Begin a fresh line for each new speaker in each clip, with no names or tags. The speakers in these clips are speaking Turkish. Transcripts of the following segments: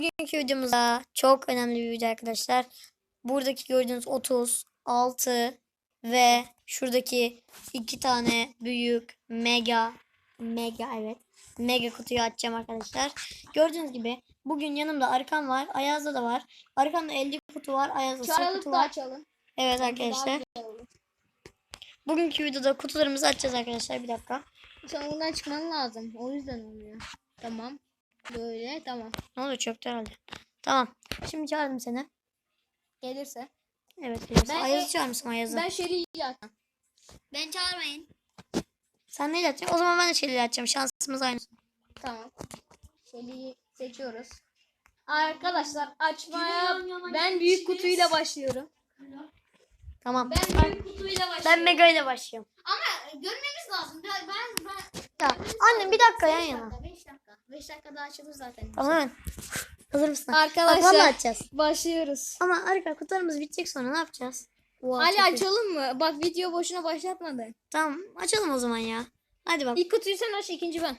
Bugünkü videomuzda çok önemli bir video arkadaşlar. Buradaki gördüğünüz 30, 6 ve şuradaki iki tane büyük mega mega evet mega kutuyu açacağım arkadaşlar. Gördüğünüz gibi bugün yanımda Arkan var, Ayaz'da da var. Arkan'da 50 kutu var, Ayaz'da 100
Çağrılık
kutu
da
var.
açalım.
Evet arkadaşlar. Bugünkü videoda kutularımızı açacağız arkadaşlar. Bir dakika.
Sen buradan çıkman lazım. O yüzden olmuyor. Tamam. Böyle tamam.
Ne oluyor çöktü herhalde. Tamam. Şimdi çağırdım seni.
Gelirse.
Evet.
Ben-
Ben, Ayaz'ı çağırmışsın Ayaz'ı.
Ben Şeri'yi açacağım.
Ben çağırmayın.
Sen neyle açacaksın? O zaman ben de şeyleri açacağım. Şansımız aynı.
Tamam. Şeri'yi seçiyoruz. Arkadaşlar açmaya ben büyük kutuyla başlıyorum.
Tamam.
Ben büyük kutuyla başlıyorum.
Ben Mega ile başlıyorum.
Ama görmemiz lazım. Ben ben, ben
Ya, annem bir dakika yan yana.
Dakika, 5 dakika. 5 dakikada açılır zaten.
Tamam. Hazır mısın?
Arkadaşlar.
Açacağız.
Başlıyoruz.
Ama arka kutularımız bitecek sonra ne yapacağız? Wow,
Ali
çok iyi.
açalım mı? Bak video boşuna başlatmadın.
Tamam açalım o zaman ya. Hadi bak.
İlk kutuyu sen aç, ikinci ben.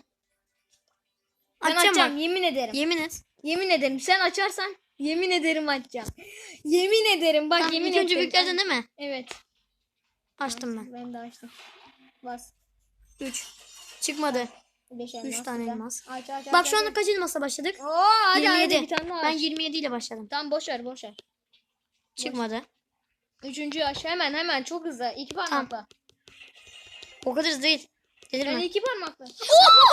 Ben
Açacağım
açacağım, yemin ederim.
Yemin et.
Yemin ederim. Sen açarsan yemin ederim açacağım. Yemin ederim. Bak
Tamam,
yemin
ilk önce büyüklerden değil mi?
Evet.
Açtım ben.
Ben de açtım. Bas.
3. Çıkmadı.
5
Üç tane elmas.
Aç aç aç.
Bak şu anda
aç.
kaç elmasla başladık?
Oo, hadi
27.
hadi bir tane daha
Ben
aç.
27 ile başladım.
Tamam boş ver boş ver.
Çıkmadı.
Üçüncü aç. Hemen hemen çok hızlı. İki parmakla.
O kadar hızlı değil. Gelir
Ben
mi?
iki parmakla.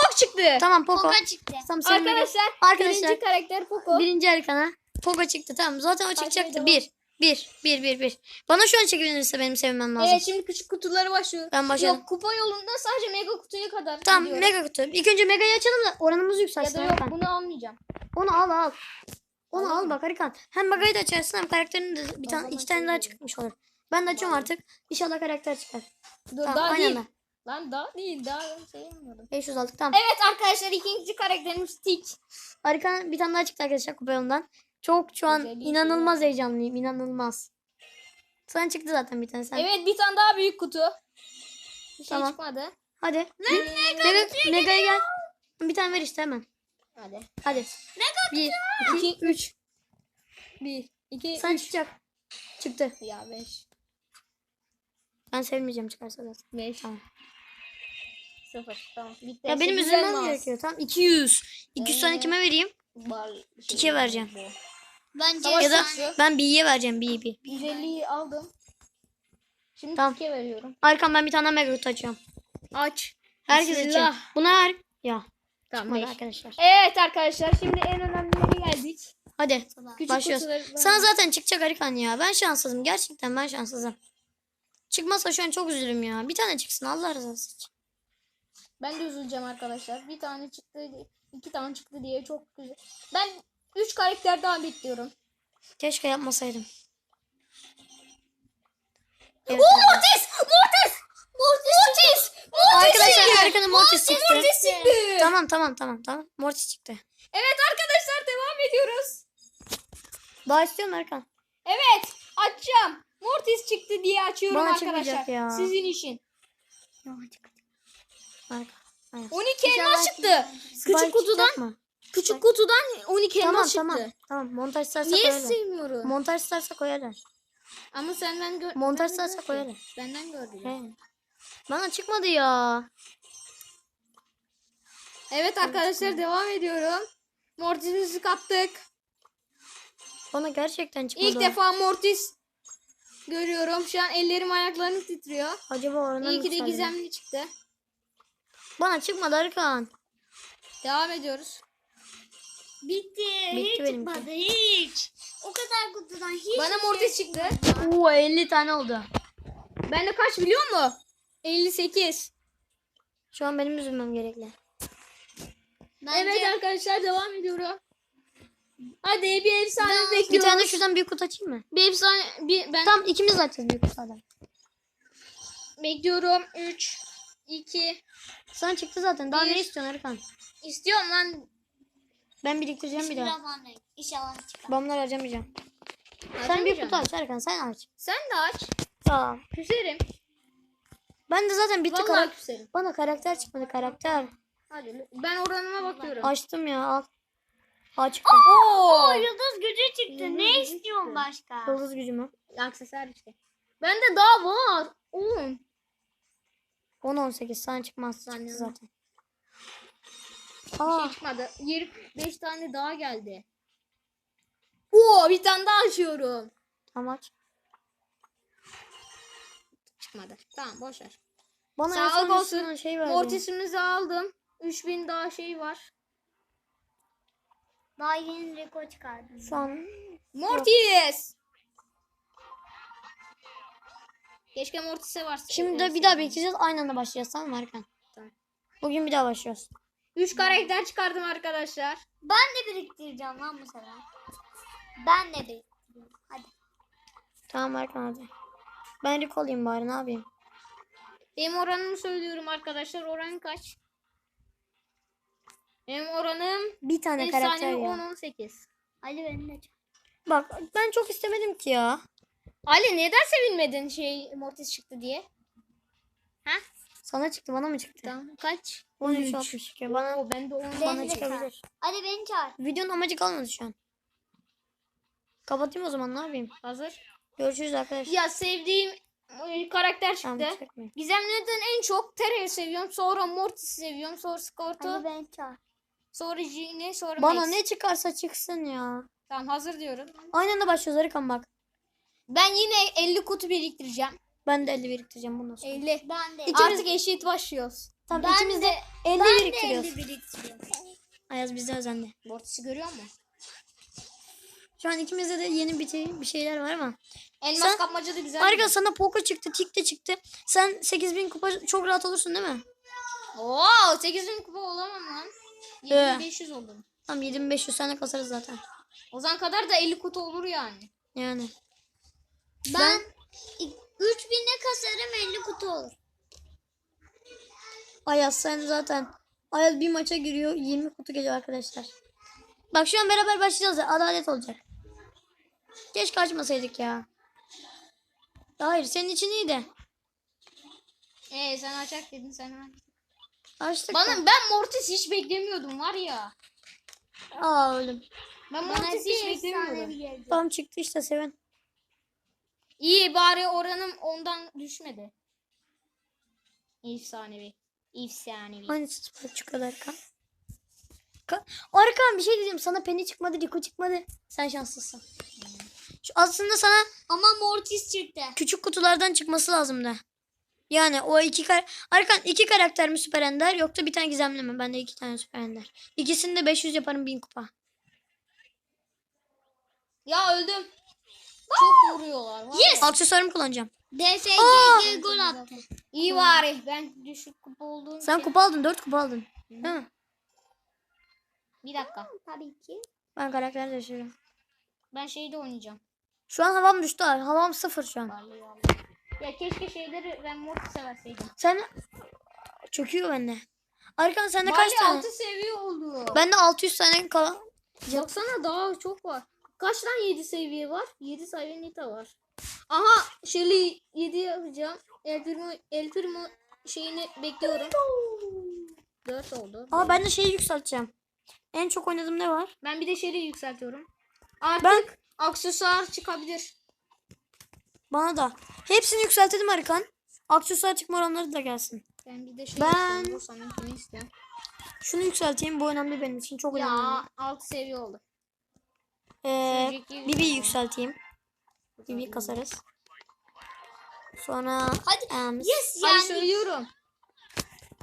Bak çıktı.
Tamam Poco.
Poka çıktı.
Tamam,
Arkadaşlar,
Arkadaşlar.
birinci karakter Poco.
Birinci arkana. Poco çıktı tamam. Zaten o çıkacaktı.
devam.
Bir. Bir. Bir. Bir. Bana şu an çekilinirse benim sevmem lazım.
Evet şimdi küçük kutuları başlıyor.
Ben başladım.
Yok kupa yolunda sadece mega kutuya kadar
Tamam
gidiyorum.
mega kutu. İlk önce megayı açalım da oranımız
Ya
yükselsin.
da yok
Hakan.
bunu almayacağım.
Onu al al. Onu
Alayım
al bak Harikan. Hem megayı da açarsın hem karakterin de bir tane iki tane daha çıkmış olur. Ben de açıyorum artık. İnşallah karakter çıkar.
Dur
Tamam,
daha değil.
anda.
Lan daha değil daha şey yapmadım.
500 aldık tamam.
Evet arkadaşlar ikinci karakterimiz Tik.
Harikan bir tane daha çıktı arkadaşlar kupa yolundan. Çok şu an
Güzel,
inanılmaz heyecanlıyım. inanılmaz. Sana çıktı zaten bir tane sen.
Evet bir tane daha büyük kutu. Bir şey
Tamam.
çıkmadı.
Hadi. Mega, megaya gel. Bir tane ver işte hemen.
Hadi.
Hadi. Bir, iki,
2 3 1 2
Sen çıkacak. Çıktı.
ya 5
Ben sevmeyeceğim çıkarsa zaten.
5
Tamam.
0 tamam. Bitti.
Ya benim
Sekiz
üzülmem
elmas.
gerekiyor. Tamam 200. 200 tane
Ee,
kime vereyim?
Bir şey
İkiye vereceğim.
Bu.
Bence
Ya da
sen-
ben B'ye vereceğim. B, B.
150'yi aldım. Şimdi
Tamam.
Tik'e veriyorum.
Arkamdan ben bir tane mega kutu açıyorum.
Aç.
Herkes için.
Bismillah.
Buna her... Ya.
Tamam.
Arkadaşlar.
Evet arkadaşlar şimdi en önemli yere geldik.
Hadi.
Küçük
Başlıyoruz.
kutuları-
Sana zaten çıkacak Arikan ya. Ben şanssızım. Gerçekten ben şanssızım. Çıkmazsa şu an çok üzülürüm ya. Bir tane çıksın Allah rızası için.
Ben de üzüleceğim arkadaşlar. Bir tane çıktı, iki tane çıktı diye çok güzel. Ben 3 karakter daha bekliyorum.
Keşke yapmasaydım. Evet.
Mortis! Mortis! Mortis! Mortis!
Arkadaşlar Arikan'ın Mortis çıktı.
Mortis çıktı.
Tamam tamam tamam tamam. Mortis çıktı.
Evet arkadaşlar devam ediyoruz.
Musun Arikan?
Evet açacağım. Mortis çıktı diye açıyorum
Bana
arkadaşlar.
ya.
Sizin.
Arka. Aynen.
12 elmas çıktı. Küçük kutudan? Küçük kutudan 12
Tamam
elmas
tamam.
çıktı.
Tamam montaj isterse
Niye
koyarlar.
sevmiyorum?
Montaj isterse koyarlar.
Ama senden gör
Montaj
gördü.
koyarlar.
Benden gördü.
He. Bana çıkmadı ya.
Evet arkadaşlar devam ediyorum. Mortis'imizi kaptık.
Bana gerçekten çıkmadı.
İlk defa Mortis görüyorum. Şu an ellerim ayaklarım titriyor.
Acaba oradan
İyi ki de gizemli çıktı.
Bana çıkmadı Arkan.
Devam ediyoruz.
Bitti.
Bitti
hiç
benimki.
çıkmadı hiç. O kadar kutudan hiç
Bana
bir
Mortis çıktı.
Oo 50 tane oldu.
Bende kaç biliyor musun? 58.
Şu an benim üzülmem gerekli.
Bence
Evet arkadaşlar devam ediyorum. Hadi bir efsane bekliyoruz.
Bir tane de şuradan büyük kutu açayım mı?
Bir efsane bir ben
Tamam ikimiz de açacağız büyük kutudan.
bekliyorum. 3 2
Sana çıktı zaten. Daha
Bir.
ne istiyorsun Arkan?
istiyorum lan.
Ben biriktireceğim bir daha.
Bismillahirrahmanirrahim. İnşallah çıkar.
Ben bunları harcamayacağım. Sen
Harcamayacağım.
kutu aç Arkan sen aç.
Sen de aç.
Tamam.
Küserim.
Ben de zaten bitti.
Vallahi
Karak-
küserim.
Bana karakter çıkmadı karakter.
Hadi ben oranıma bakıyorum.
Açtım ya al. Aa çıktı.
Oo yıldız gücü çıktı. Ne istiyorsun başka?
Yıldız gücü mü?
Aksesuar işte. Bende daha var. Oğlum.
10-18 sana çıkmaz. Zaten.
Bir
Aa,
şey çıkmadı. 25 tane daha geldi. Oo bir tane daha açıyorum.
tamam aç.
Çıkmadı. Tamam boş ver.
Bana
Sağlık
son
olsun.
şey.
Mortis'imizi aldım. 3000 daha şey var.
Daha yeni rekor çıkardım.
An
Mortis! Keşke Mortis'e varsa.
Şimdi de bir daha bekleyeceğiz. Aynı anda başlayacağız tamam mı Erkan?
Tamam.
Bugün bir daha başlıyoruz.
3 karakter çıkardım arkadaşlar.
Ben de biriktireceğim lan bu sefer. Ben de biriktireceğim. Hadi.
Tamam Erkan hadi. Ben Rick olayım bari ne yapayım?
Benim oranımı söylüyorum arkadaşlar. Oran kaç? Benim oranım
Bir tane karakter
efsane
ya.
10-18.
Ali benim de.
Bak ben çok istemedim ki ya.
Ali neden sevinmedin şey Mortis çıktı diye?
Sana çıktı bana mı çıktı?
Tamam. Kaç?
13 62. Bana
Oo, ben de 10
bana
Beni
çıkabilir.
Ali beni çağır.
Videonun amacı kalmadı şu an. Kapatayım o zaman ne yapayım?
Hazır.
Görüşürüz arkadaşlar.
Ya sevdiğim e, karakter çıktı.
Tamam çekmeyin.
Gizemlerden en çok Terra'yı seviyorum. Sonra Mortis'i seviyorum. Sonra
Ali
Scott'u.
beni çağır.
Sonra Jean'i. Sonra
Bana
Max.
ne çıkarsa çıksın ya.
Tamam hazır diyorum.
Aynı anda başlıyoruz Erkan bak.
Ben yine 50 kutu biriktireceğim.
Ben de 50 biriktireceğim bundan sonra.
50.
Ben de.
İkimiz-
Artık eşit başlıyoruz.
Tamam
Ben
ikimiz de
de-
50
ben de
biriktiriyoruz.
50 biriktiriyorum.
Ayaz bizde özendi.
Mortis'i görüyor musun?
Şu an ikimizde de yeni bir, şey- bir şeyler var ama.
Elmas
Sen-
kapmaca da güzel.
Harika sana Poco çıktı, Tik de çıktı. Sen 8000 kupa çok rahat olursun değil mi?
Oo 8000 kupa olamam lan.
Ee.
7500 oldum.
Tamam 7500 tane kasarız zaten.
O zaman kadar da 50 kutu olur yani.
Yani.
Ben 3000'e kasarım 50 kutu olur.
Ayaz sen zaten. Ayaz bir maça giriyor 20 kutu geliyor arkadaşlar. Bak şu an beraber başlayacağız ya adalet olacak. Keşke açmasaydık ya. Hayır senin için iyi de.
Ee sen açak dedin sen aç.
Açtık da.
Bana ben Mortis hiç beklemiyordum var ya.
Aa öldüm.
Ben Mortis hiç beklemiyordum.
Tamam çıktı işte Seven.
İyi bari oranım ondan düşmedi. Efsanevi. Efsanevi.
Aynı spor çıkıyor Arkan. Ka- Arkan bir şey diyeceğim. Sana Penny çıkmadı, Rico çıkmadı. Sen şanslısın. Şu aslında sana
Ama Mortis çıktı.
küçük kutulardan çıkması lazımdı. Yani o iki kar Arkan iki karakter mi süper ender yoksa bir tane gizemli mi? Ben de iki tane süper ender. İkisini de 500 yaparım 1000 kupa.
Ya öldüm. Vuruyorlar. var ya.
Aksesuarımı kullanacağım.
DSGG gol attı.
İyi bari. Ben düşük kupa olduğum
Sen kupa aldın 4 kupa aldın. Değil mi?
Bir dakika.
Tabii ki.
Ben karakter değiştiriyorum.
Ben şeyde oynayacağım.
Şu an havam düştü. abi. Havam sıfır şu an.
Vallahi vallahi. Ya keşke şeyleri ben Mortis'e verseydim.
Sen çöküyor bende. Arkan sende kaç
Bari
tane?
6 seviye oldu.
Bende 600 tane kalan.
Baksana daha çok var. Kaç tane 7 seviye var? 7 seviye Nita var. Aha Shelly 7 yapacağım. El Primo, El Primo şeyini bekliyorum. 4 oldu.
Aa ben de şeyi yükselteceğim. En çok oynadığım ne var?
Ben bir de Shelly'yi yükseltiyorum. Artık
Ben
aksesuar çıkabilir.
bana da. Hepsini yükseltelim Arkan. Aksesuar çıkma oranları da gelsin.
Ben bir de şey
Ben-. Şunu yükselteyim. Bu önemli benim için. Çok önemli.
Ya 6 seviye oldu.
Ee, Bibi'yi yükselteyim. Bibi'yi kasarız. Sonra
Hadi.
em,
Yes
Hadi
yani.
söylüyorum.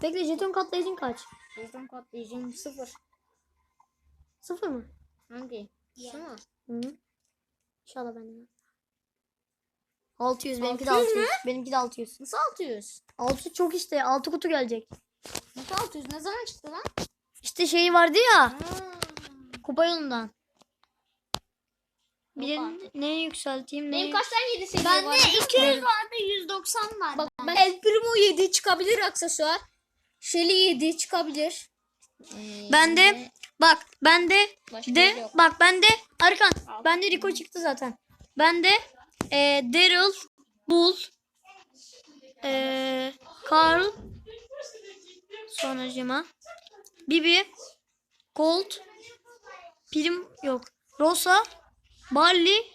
Bekle jeton katlayıcın kaç?
Buradan katlayacağım 0.
Sıfır mı?
Hangi? Şu mu?
Hı. İnşallah bende. 600 benimki de
600
600.
mü?
Benimki de 600.
Nasıl 600?
600 çok işte. 6 kutu gelecek.
Nasıl 600? Ne zaman çıktı lan?
İşte şey vardı ya.
Ha.
Kupa yolundan. Bir
Yok
de
artık.
neyi yükselteyim?
Benim kaç tane 7 seviye
Bende
var?
200 vardı 190 vardı.
Bak ben El Primo 7 çıkabilir aksesuar. Shelly 7 çıkabilir. Ee,
Ben de bak ben de
Başka
de
yeri yok.
bak ben de Arkan
Al.
ben de Rico çıktı zaten. Ben de e, Daryl, Bull, e, Carl, sonra Jima, Bibi, Colt, Prim yok. Rosa, Barley.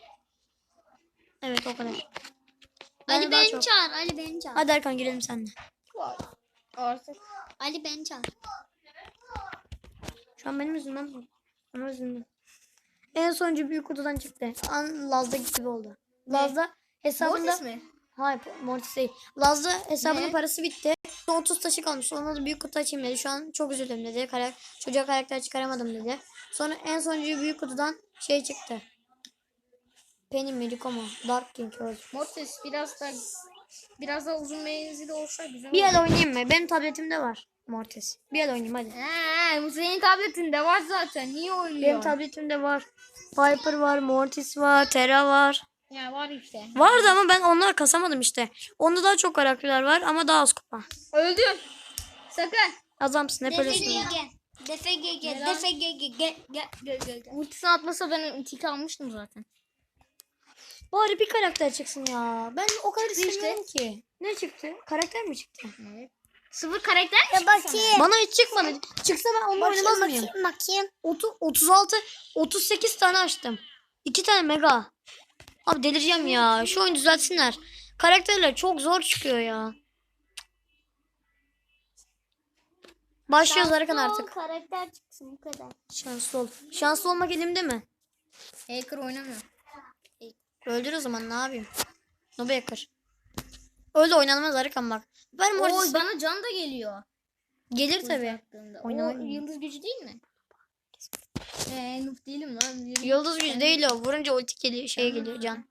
Evet o kadar. Ben
Ali beni
çok-
çağır. Ali beni çağır.
Hadi Erkan girelim seninle.
Vay. Artık.
Ali beni çağır.
Şu an benim yüzümden mi? Ama yüzümden. En sonuncu büyük kutudan çıktı. An Laz'da gibi oldu. Laz'da hesabında...
Mortis mi?
Hayır Mortis değil. Laz'da hesabının
Ne?
parası bitti. Son 30 taşı kalmış. Ona da büyük kutu açayım dedi. Şu an çok üzüldüm dedi. Karak çocuğa karakter çıkaramadım dedi. Sonra en sonuncu büyük kutudan şey çıktı. Penny mi Rico mu? Dark King öyle.
Mortis biraz da biraz da uzun menzili olsa güzel
Bir
olur.
el oynayayım mı? Benim tabletimde var Mortis. Bir el oynayayım hadi.
He, bu senin tabletinde var zaten. Niye oynuyor?
Benim tabletimde var. Piper var, Mortis var, Terra var.
ya var işte.
Vardı ama ben onlar kasamadım işte. Onda daha çok karakterler var ama daha az kupa.
Öldüm. Sakın.
Adamsın hep öylesin.
DFGG. DFGG.
Neden?
DFGG. Gel gel gel gel. gel.
Ultisini atmasa ben tiki almıştım zaten.
Bari bir karakter çıksın ya. Ben o kadar
Çıktı işte.
istemiyorum ki. Ne çıktı? Karakter mi çıktı?
Evet. Sıfır karakter mi
Ya
çıktı
bakayım.
Bana hiç çıkmadı. Çıksa ben onunla oynamaz
Bakayım
mıyım?
bakayım bakayım.
Otu- 36, 38 tane açtım. 2 tane mega. Abi delireceğim ya. Şu oyunu düzeltsinler. Karakterler çok zor çıkıyor ya. Başlıyoruz
Şanslı ol,
artık.
Karakter çıksın bu kadar.
Şanslı ol. Şanslı olmak elimde mi?
Hacker oynamıyor.
Öldür o zaman ne yapayım? Nobe yakar. Öyle oynanmaz Erkan bak. Ben
Oo,
Mortis
bana can da geliyor.
gelir. Oynamayı
O yıldız gücü değil mi? Eee noob değilim lan. Yıldız-
Yıldız gücü değil o. Vurunca ulti geliyor, şeye geliyor can.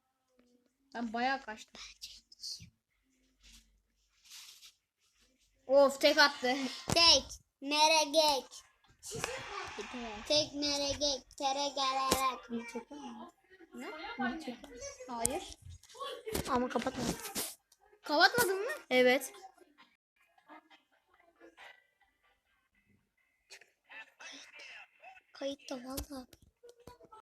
Ben bayağı kaçtım. Of tek attı.
Tek. Meregek. Tek meregek. Tere gelerek.
Ne? Hayır.
Ama kapatma.
Kapatmadın mı?
Evet.
Kayıtta valla.